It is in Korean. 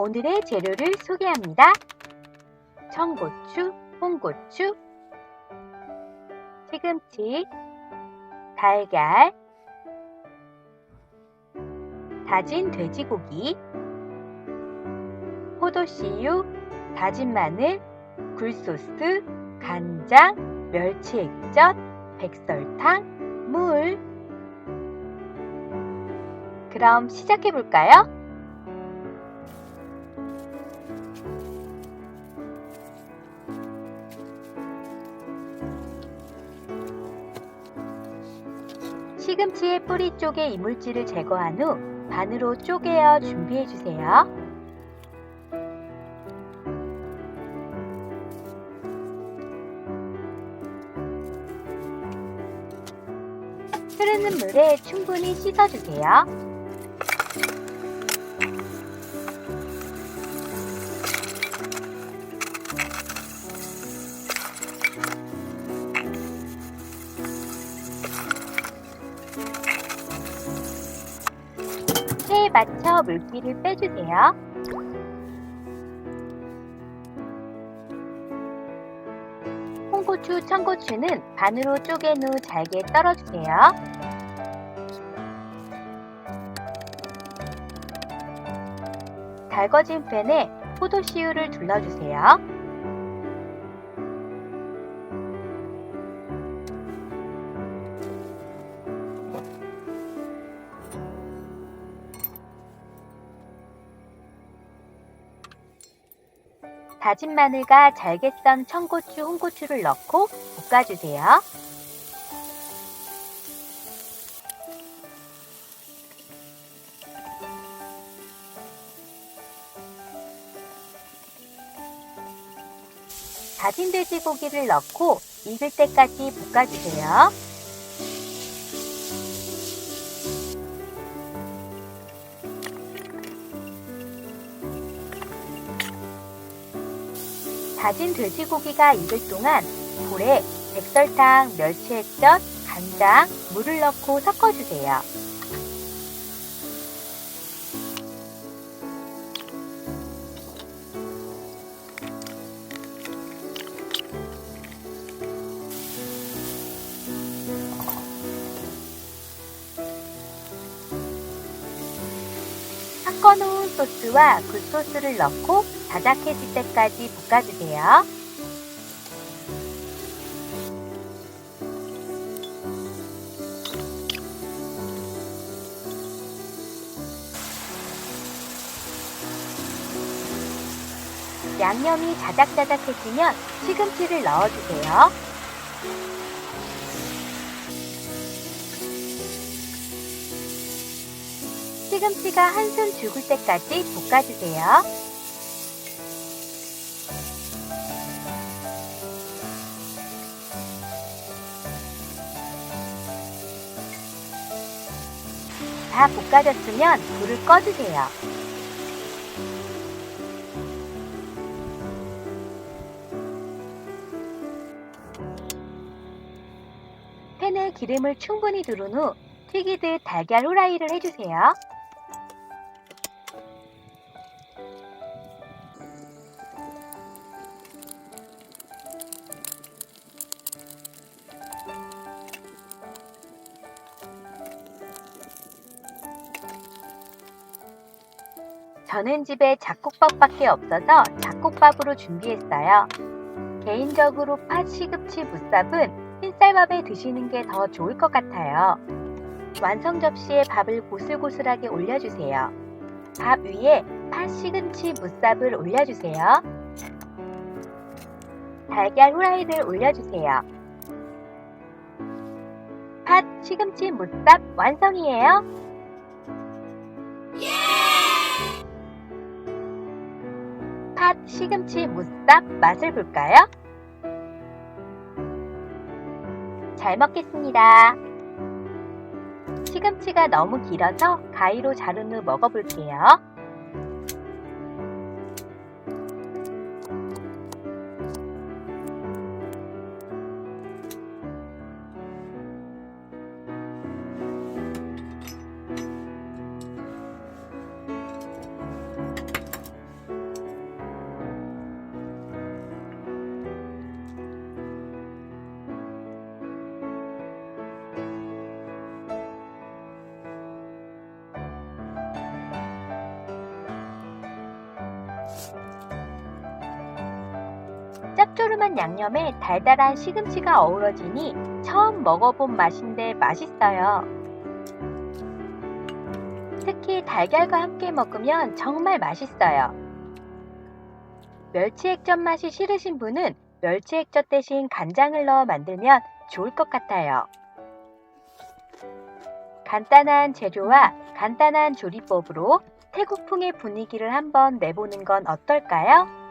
오늘의 재료를 소개합니다. 청고추, 홍고추, 시금치, 달걀, 다진 돼지고기, 포도씨유, 다진 마늘, 굴소스, 간장, 멸치 액젓, 백설탕, 물. 그럼 시작해 볼까요? 시금치의 뿌리 쪽의 이물질을 제거한 후 반으로 쪼개어 준비해 주세요. 흐르는 물에 충분히 씻어주세요. 맞춰 물기를 빼주세요. 홍고추, 청고추는 반으로 쪼갠 후 잘게 떨어주세요. 달궈진 팬에 포도씨유를 둘러주세요. 다진 마늘과 잘게 썬 청고추, 홍고추를 넣고 볶아주세요. 다진 돼지고기를 넣고 익을 때까지 볶아주세요. 다진 돼지고기가 익을 동안 볼에 백설탕, 멸치액젓, 간장, 물을 넣고 섞어주세요. 섞어 놓은 소스와 굴소스를 넣고 자작해질 때까지 볶아주세요. 양념이 자작자작해지면 시금치를 넣어주세요. 시금치가 한숨 죽을 때까지 볶아주세요. 다 볶아졌으면 불을 꺼주세요. 팬에 기름을 충분히 두른 후 튀기듯 달걀 후라이를 해주세요. 저는 집에 잡곡밥밖에 없어서 잡곡밥으로 준비했어요. 개인적으로 팥 시금치 무쌈은 흰쌀밥에 드시는 게 더 좋을 것 같아요. 완성 접시에 밥을 고슬고슬하게 올려주세요. 밥 위에 팥 시금치 무쌈을 올려주세요. 달걀 후라이를 올려주세요. 팥 시금치 무쌈 완성이에요. 팥 시금치 무쌈 맛을 볼까요? 잘 먹겠습니다. 시금치가 너무 길어서 가위로 자른 후 먹어볼게요. 새콤한 양념에 달달한 시금치가 어우러지니 처음 먹어본 맛인데 맛있어요. 특히 달걀과 함께 먹으면 정말 맛있어요. 멸치액젓 맛이 싫으신 분은 멸치액젓 대신 간장을 넣어 만들면 좋을 것 같아요. 간단한 재료와 간단한 조리법으로 태국풍의 분위기를 한번 내보는 건 어떨까요?